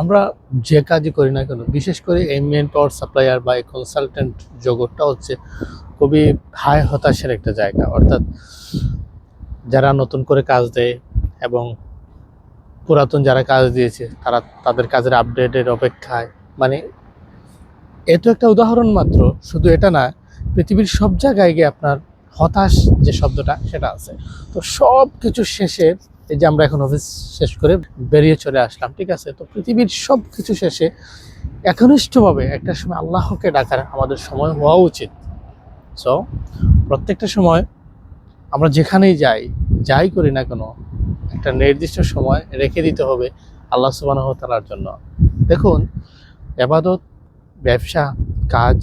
আমরা যে কাজই করি না কেন, বিশেষ করে এই পাওয়ার সাপ্লায়ার বা এই কনসালটেন্ট জগৎটা হচ্ছে খুবই হাই হতাশের একটা জায়গা। অর্থাৎ যারা নতুন করে কাজ দেয় এবং পুরাতন যারা কাজ দিয়েছে, তারা তাদের কাজের আপডেটের অপেক্ষায়। মানে এ তো একটা উদাহরণ মাত্র, শুধু এটা না, পৃথিবীর সব জায়গায় গিয়ে আপনার হতাশ যে শব্দটা, সেটা আছে। তো সব কিছু শেষে এই যে আমরা এখন অফিস শেষ করে বেরিয়ে চলে আসলাম, ঠিক আছে? তো পৃথিবীর সব কিছু শেষে একনিষ্ঠভাবে একটা সময় আল্লাহকে ডাকার আমাদের সময় হওয়া উচিত। সো প্রত্যেকটা সময় আমরা যেখানেই যাই যাই করি না কেন, একটা নির্দিষ্ট সময় রেখে দিতে হবে আল্লাহ সুবাহ তালার জন্য। দেখুন, এবাদত, ব্যবসা, কাজ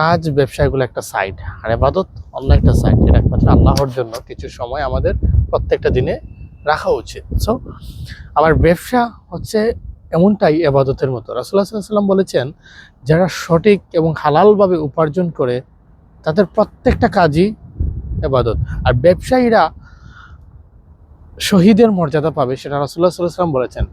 কাজ ব্যবসাগুলো একটা সাইড আর এবাদত অন্য একটা সাইড এটা একমাত্র আল্লাহর জন্য। কিছু সময় আমাদের প্রত্যেকটা দিনে রাখা উচিত। সো আমার ব্যবসা হচ্ছে এমনটাই এবাদতের মতো। রাসুল্লাহ সাল্লাম বলেছেন, যারা সঠিক এবং হালালভাবে উপার্জন করে, তাদের প্রত্যেকটা কাজই এবাদত। আর ব্যবসায়ীরা শহীদের মর্যাদা পাবে, সেটা রাসুল্লাহ সাল্লাম বলেছেন।